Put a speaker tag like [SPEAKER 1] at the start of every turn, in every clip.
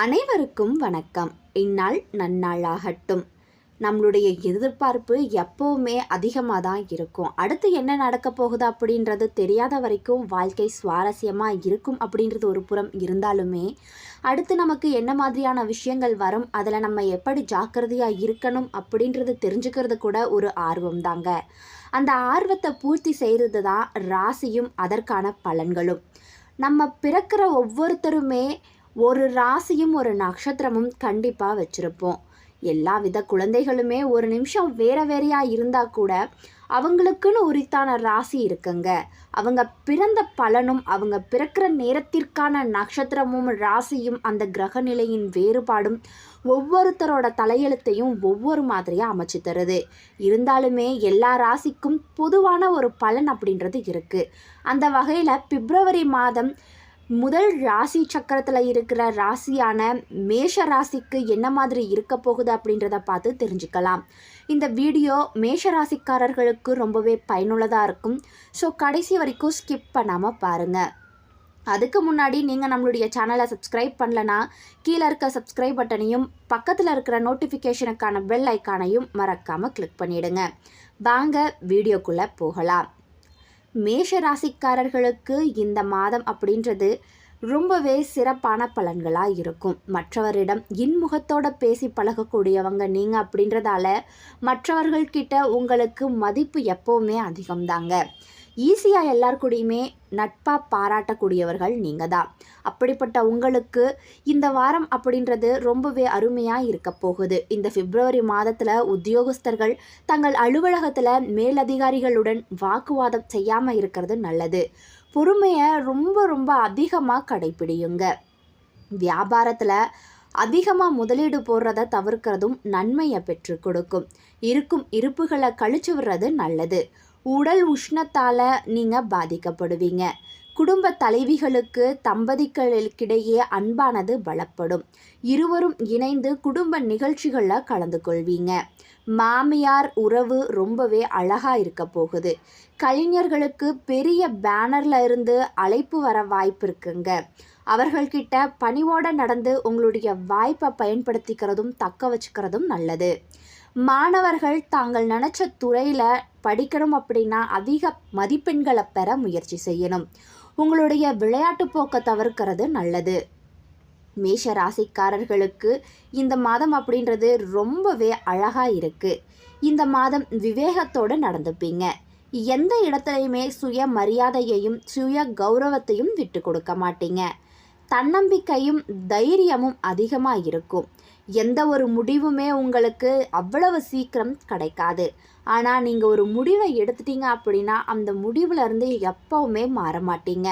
[SPEAKER 1] அனைவருக்கும் வணக்கம். இந்நாள் நன்னாளாகட்டும். நம்மளுடைய எதிர்பார்ப்பு எப்போவுமே அதிகமாக தான் இருக்கும். அடுத்து என்ன நடக்க போகுது அப்படின்றது தெரியாத வரைக்கும் வாழ்க்கை சுவாரஸ்யமாக இருக்கும் அப்படின்றது ஒரு புறம் இருந்தாலுமே அடுத்து நமக்கு என்ன மாதிரியான விஷயங்கள் வரும் அதில் நம்ம எப்படி ஜாக்கிரதையாக இருக்கணும் அப்படின்றது தெரிஞ்சுக்கிறது கூட ஒரு ஆர்வம் தாங்க அந்த ஆர்வத்தை பூர்த்தி செய்கிறது தான் ராசியும் அதற்கான பலன்களும். நம்ம பிறக்கிற ஒவ்வொருத்தருமே ஒரு ராசியும் ஒரு நட்சத்திரமும் கண்டிப்பாக வச்சுருப்போம். எல்லா வித குழந்தைகளுமே ஒரு நிமிஷம் வேற வேறையாக இருந்தால் கூட அவங்களுக்குன்னு உரித்தான ராசி இருக்குங்க. அவங்க பிறந்த பலனும் அவங்க பிறக்கிற நேரத்திற்கான நட்சத்திரமும் ராசியும் அந்த கிரக நிலையின் வேறுபாடும் ஒவ்வொருத்தரோட தலையெழுத்தையும் ஒவ்வொரு மாதிரியாக அமைச்சு தருது. இருந்தாலுமே எல்லா ராசிக்கும் பொதுவான ஒரு பலன் அப்படின்றது இருக்குது அந்த வகையில் பிப்ரவரி மாதம் முதல் ராசி சக்கரத்தில் இருக்கிற ராசியான மேஷ ராசிக்கு என்ன மாதிரி இருக்க போகுது அப்படின்றத பார்த்து தெரிஞ்சுக்கலாம். இந்த வீடியோ மேஷ ராசிக்காரர்களுக்கு ரொம்பவே பயனுள்ளதாக இருக்கும். ஸோ கடைசி வரைக்கும் ஸ்கிப் பண்ணாமல் பாருங்கள் அதுக்கு முன்னாடி நீங்கள் நம்மளுடைய சேனலை சப்ஸ்கிரைப் பண்ணலனா கீழே இருக்க சப்ஸ்கிரைப் பட்டனையும் பக்கத்தில் இருக்கிற நோட்டிஃபிகேஷனுக்கான பெல் ஐக்கானையும் மறக்காமல் கிளிக் பண்ணிவிடுங்க வாங்க வீடியோக்குள்ளே போகலாம். மேஷ ராசிக்காரர்களுக்கு இந்த மாதம் அப்படின்றது ரொம்பவே சிறப்பான பலன்களாக இருக்கும். மற்றவரிடம் இன்முகத்தோட பேசி பழகக்கூடியவங்க நீங்கள் அப்படின்றதால மற்றவர்கள்கிட்ட உங்களுக்கு மதிப்பு எப்போவுமே அதிகம்தாங்க. ஈஸியாக எல்லார் கூடயுமே நட்பாக பாராட்டக்கூடியவர்கள் நீங்கள் தான் அப்படிப்பட்ட உங்களுக்கு இந்த வாரம் அப்படின்றது ரொம்பவே அருமையாக இருக்க போகுது. இந்த பிப்ரவரி மாதத்தில் உத்தியோகஸ்தர்கள் தங்கள் அலுவலகத்தில் மேலதிகாரிகளுடன் வாக்குவாதம் செய்யாமல் இருக்கிறது நல்லது. பொறுமையை ரொம்ப ரொம்ப அதிகமாக கடைப்பிடியுங்க. வியாபாரத்தில் அதிகமாக முதலீடு போடுறத தவிர்க்கிறதும் நன்மையை பெற்று கொடுக்கும். இருக்கும் இருப்புகளை கழிச்சு விடுறது நல்லது. உடல் உஷ்ணத்தால் நீங்கள் பாதிக்கப்படுவீங்க. குடும்ப தலைவிகளுக்கு தம்பதிகளுக்கிடையே அன்பானது பலப்படும். இருவரும் இணைந்து குடும்ப நிகழ்ச்சிகளில் கலந்து கொள்வீங்க. மாமியார் உறவு ரொம்பவே அழகாக இருக்க போகுது. கலைஞர்களுக்கு பெரிய பேனரில் இருந்து அழைப்பு வர வாய்ப்பு இருக்குங்க. அவர்கள்கிட்ட பணிவோடு நடந்து உங்களுடைய வாய்ப்பை பயன்படுத்திக்கிறதும் தக்க வச்சுக்கிறதும் நல்லது. மாணவர்கள் தாங்கள் நினச்ச துறையில் படிக்கணும் அப்படின்னா அதிக மதிப்பெண்களை பெற முயற்சி செய்யணும். உங்களுடைய விளையாட்டு போக்கை தவிர்க்கிறது நல்லது. மேஷ ராசிக்காரர்களுக்கு இந்த மாதம் அப்படின்றது ரொம்பவே அழகாக இருக்குது இந்த மாதம் விவேகத்தோடு நடந்துப்பீங்க. எந்த இடத்துலையுமே சுய மரியாதையையும் சுய கௌரவத்தையும் விட்டு கொடுக்க மாட்டீங்க. தன்னம்பிக்கையும் தைரியமும் அதிகமாக இருக்கும். எந்த ஒரு முடிவுமே உங்களுக்கு அவ்வளவு சீக்கிரம் கிடைக்காது. ஆனால் நீங்கள் ஒரு முடிவை எடுத்துட்டீங்க அப்படின்னா அந்த முடிவுலேருந்து எப்போவுமே மாற மாட்டீங்க.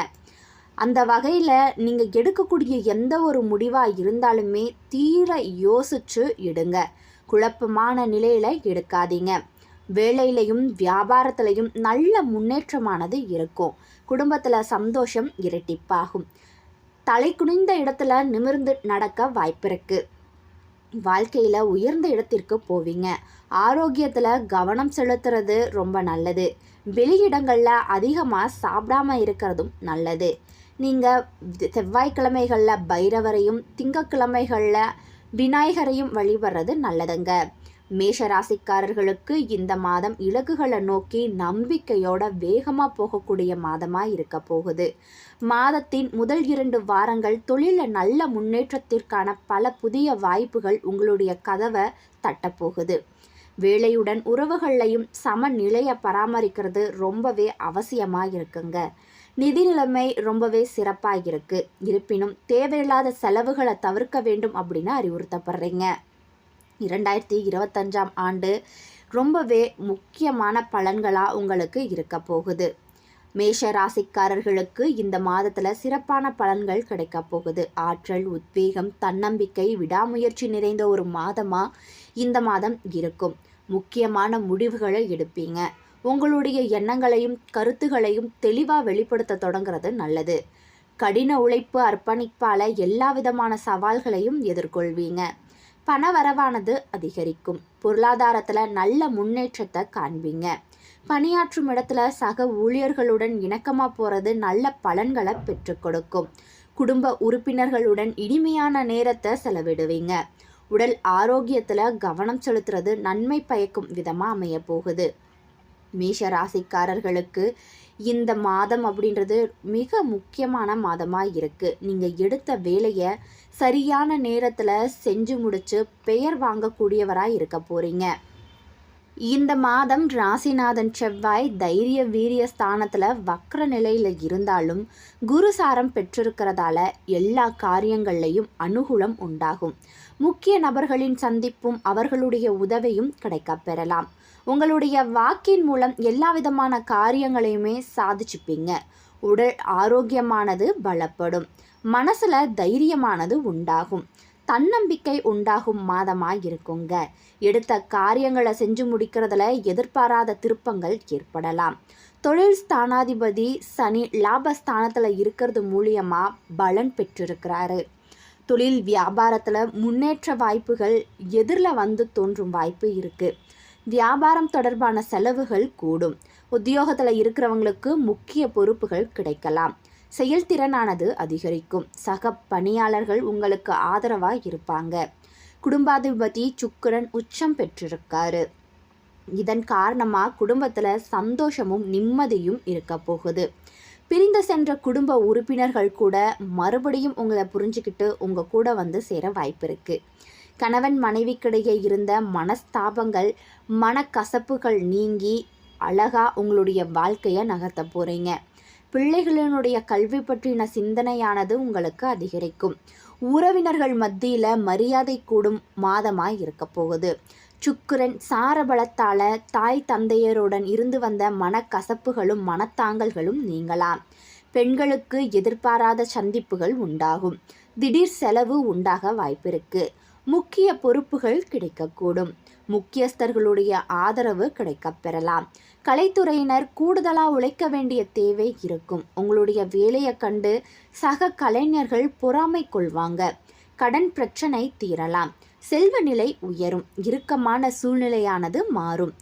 [SPEAKER 1] அந்த வகையில் நீங்கள் எடுக்கக்கூடிய எந்த ஒரு முடிவாக இருந்தாலுமே தீர யோசிச்சு எடுங்க. குழப்பமான நிலையில் எடுக்காதீங்க. வேலையிலையும் வியாபாரத்திலையும் நல்ல முன்னேற்றமானது இருக்கும். குடும்பத்தில் சந்தோஷம் இரட்டிப்பாகும். தலை குனிந்த இடத்துல நிமிர்ந்து நடக்க வாய்ப்பிருக்கு வாழ்க்கையில் உயர்ந்த இடத்திற்கு போவீங்க. ஆரோக்கியத்தில் கவனம் செலுத்துறது ரொம்ப நல்லது. வெளியிடங்களில் அதிகமாக சாப்பிடாம இருக்கிறதும் நல்லது. நீங்கள் செவ்வாய்க்கிழமைகளில் பைரவரையும் திங்கக்கிழமைகளில் விநாயகரையும் வழிபடுறது நல்லதுங்க. மேஷ ராசிக்காரர்களுக்கு இந்த மாதம் இலக்குகளை நோக்கி நம்பிக்கையோட வேகமாக போகக்கூடிய மாதமாக இருக்க போகுது. மாதத்தின் முதல் இரண்டு வாரங்கள் தொழிலில் நல்ல முன்னேற்றத்திற்கான பல புதிய வாய்ப்புகள் உங்களுடைய கதவை தட்டப்போகுது வேலையுடன் உறவுகளையும் சமநிலையை பராமரிக்கிறது ரொம்பவே அவசியமாக இருக்குங்க. நிதி நிலைமை ரொம்பவே சிறப்பாக இருக்குது இருப்பினும் தேவையில்லாத செலவுகளை தவிர்க்க வேண்டும் அப்படின்னு அறிவுறுத்தப்படுறீங்க. இரண்டாயிரத்தி இருபத்தஞ்சாம் ஆண்டு ரொம்பவே முக்கியமான பலன்களாக உங்களுக்கு இருக்க போகுது. மேஷ ராசிக்காரர்களுக்கு இந்த மாதத்தில் சிறப்பான பலன்கள் கிடைக்க போகுது. ஆற்றல் உத்வேகம் தன்னம்பிக்கை விடாமுயற்சி நிறைந்த ஒரு மாதமாக இந்த மாதம் இருக்கும். முக்கியமான முடிவுகளை எடுப்பீங்க. உங்களுடைய எண்ணங்களையும் கருத்துகளையும் தெளிவாக வெளிப்படுத்த தொடங்குறது நல்லது. கடின உழைப்பு அர்ப்பணிப்பால் எல்லா விதமான சவால்களையும் எதிர்கொள்வீங்க. பண வரவானது அதிகரிக்கும். பொருளாதாரத்தில் நல்ல முன்னேற்றத்தை காண்பீங்க. பணியாற்றும் இடத்துல சக ஊழியர்களுடன் இணக்கமாக போகிறது நல்ல பலன்களை பெற்றுக் கொடுக்கும். குடும்ப உறுப்பினர்களுடன் இனிமையான நேரத்தை செலவிடுவீங்க. உடல் ஆரோக்கியத்தில் கவனம் செலுத்துறது நன்மை பயக்கும் விதமாக அமைய போகுது. மேஷ ராசிக்காரர்களுக்கு இந்த மாதம் அப்படின்றது மிக முக்கியமான மாதமாக இருக்குது நீங்கள் எடுத்த வேலையை சரியான நேரத்தில் செஞ்சு முடித்து பெயர் வாங்கக்கூடியவராக இருக்க போகிறீங்க இந்த மாதம் ராசிநாதன் செவ்வாய் தைரிய வீரிய ஸ்தானத்தில் வக்ர நிலையில் இருந்தாலும் குருசாரம் பெற்றிருக்கிறதால எல்லா காரியங்கள்லையும் அனுகூலம் உண்டாகும். முக்கிய நபர்களின் சந்திப்பும் அவர்களுடைய உதவியும் கிடைக்க பெறலாம். உங்களுடைய வாக்கின் மூலம் எல்லா விதமான காரியங்களையுமே சாதிச்சுப்பீங்க. உடல் ஆரோக்கியமானது பலப்படும். மனசுல தைரியமானது உண்டாகும். தன்னம்பிக்கை உண்டாகும் மாதமாக இருக்குங்க. எடுத்த காரியங்களை செஞ்சு முடிக்கிறதுல எதிர்பாராத திருப்பங்கள் ஏற்படலாம். தொழில் ஸ்தானாதிபதி சனி லாபஸ்தானத்தில் இருக்கிறது மூலியமாக பலன் பெற்றிருக்கிறாரு. தொழில் வியாபாரத்தில் முன்னேற்ற வாய்ப்புகள் எதிரில் வந்து தோன்றும் வாய்ப்பு இருக்குது வியாபாரம் தொடர்பான செலவுகள் கூடும். உத்தியோகத்தில் இருக்கிறவங்களுக்கு முக்கிய பொறுப்புகள் கிடைக்கலாம். செயல்திறனானது அதிகரிக்கும். சக பணியாளர்கள் உங்களுக்கு ஆதரவாக இருப்பாங்க. குடும்பாதிபதி சுக்கரன் உச்சம் பெற்றிருக்காரு. இதன் காரணமாக குடும்பத்தில் சந்தோஷமும் நிம்மதியும் இருக்க போகுது. பிரிந்து சென்ற குடும்ப உறுப்பினர்கள் கூட மறுபடியும் உங்களை புரிஞ்சுக்கிட்டு உங்கள் கூட வந்து சேர வாய்ப்பு இருக்குது கணவன் மனைவிக்கிடையே இருந்த மனஸ்தாபங்கள் மனக்கசப்புகள் நீங்கி அழகா உங்களுடைய வாழ்க்கையை நகர்த்த போகிறீங்க பிள்ளைகளினுடைய கல்வி பற்றின சிந்தனையானது உங்களுக்கு அதிகரிக்கும். உறவினர்கள் மத்தியில் மரியாதை கூடும் மாதமாய் இருக்க போகுது. சுக்கிரன் சாரபலத்தால் தாய் தந்தையருடன் இருந்து வந்த மனக்கசப்புகளும் மனத்தாங்கல்களும் நீங்கலாம். பெண்களுக்கு எதிர்பாராத சந்திப்புகள் உண்டாகும். திடீர் செலவு உண்டாக வாய்ப்பிருக்கு. முக்கிய பொறுப்புகள் கிடைக்கக்கூடும். முக்கியஸ்தர்களுடைய ஆதரவு கிடைக்கப் பெறலாம். கலைத்துறையினர் கூடுதலாக உழைக்க வேண்டிய தேவை இருக்கும். உங்களுடைய வேலையை கண்டு சக கலைஞர்கள் பொறாமை கொள்வாங்க. கடன் பிரச்சனை தீரலாம். செல்வ நிலை உயரும். இறுக்கமான சூழ்நிலையானது மாறும்.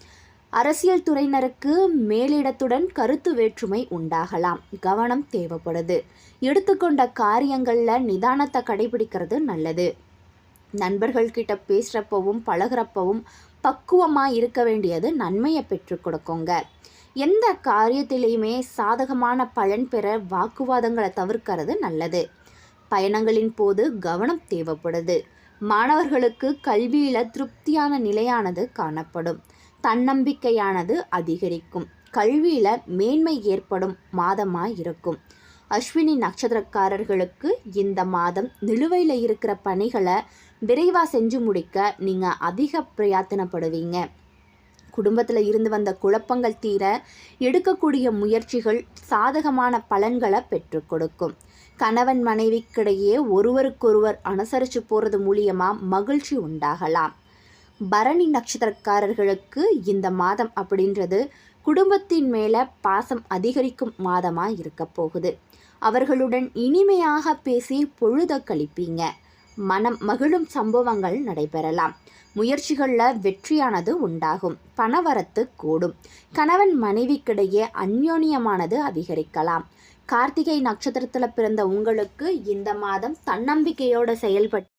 [SPEAKER 1] அரசியல் துறையினருக்கு மேலிடத்துடன் கருத்து வேற்றுமை உண்டாகலாம். கவனம் தேவைப்படுது. எடுத்துக்கொண்ட காரியங்களில் நிதானத்தை கடைபிடிக்கிறது நல்லது. நண்பர்கள்கிட்ட பேசுகிறப்பவும் பழகிறப்பவும் பக்குவமாக இருக்க வேண்டியது நன்மையை பெற்று கொடுக்குங்க. எந்த காரியத்திலையுமே சாதகமான பலன் பெற வாக்குவாதங்களை தவிர்க்கிறது நல்லது. பயணங்களின் போது கவனம் தேவைப்படுது. மாணவர்களுக்கு கல்வியில் திருப்தியான நிலையானது காணப்படும். தன்னம்பிக்கையானது அதிகரிக்கும். கல்வியில் மேன்மை ஏற்படும் மாதமாக இருக்கும். அஸ்வினி நட்சத்திரக்காரர்களுக்கு இந்த மாதம் நிலுவையில் இருக்கிற பணிகளை விரைவாக செஞ்சு முடிக்க நீங்கள் அதிக பிரயாத்தனப்படுவீங்க. குடும்பத்தில் இருந்து வந்த குழப்பங்கள் தீர எடுக்கக்கூடிய முயற்சிகள் சாதகமான பலன்களை பெற்றுக் கொடுக்கும். கணவன் மனைவிக்கிடையே ஒருவருக்கொருவர் அனுசரித்து போகிறது மூலியமாக மகிழ்ச்சி உண்டாகலாம். பரணி நட்சத்திரக்காரர்களுக்கு இந்த மாதம் அப்படின்றது குடும்பத்தின் மேலே பாசம் அதிகரிக்கும் மாதமாக இருக்க போகுது. அவர்களுடன் இனிமையாக பேசி பொழுத கழிப்பீங்க. மனம் மகிழும் சம்பவங்கள் நடைபெறலாம். முயற்சிகளில் வெற்றியானது உண்டாகும். பணவரத்து கூடும். கணவன் மனைவிக்கிடையே அந்யோன்யமானது அதிகரிக்கலாம். கார்த்திகை நட்சத்திரத்தில் பிறந்த உங்களுக்கு இந்த மாதம் தன்னம்பிக்கையோடு செயல்பட்டு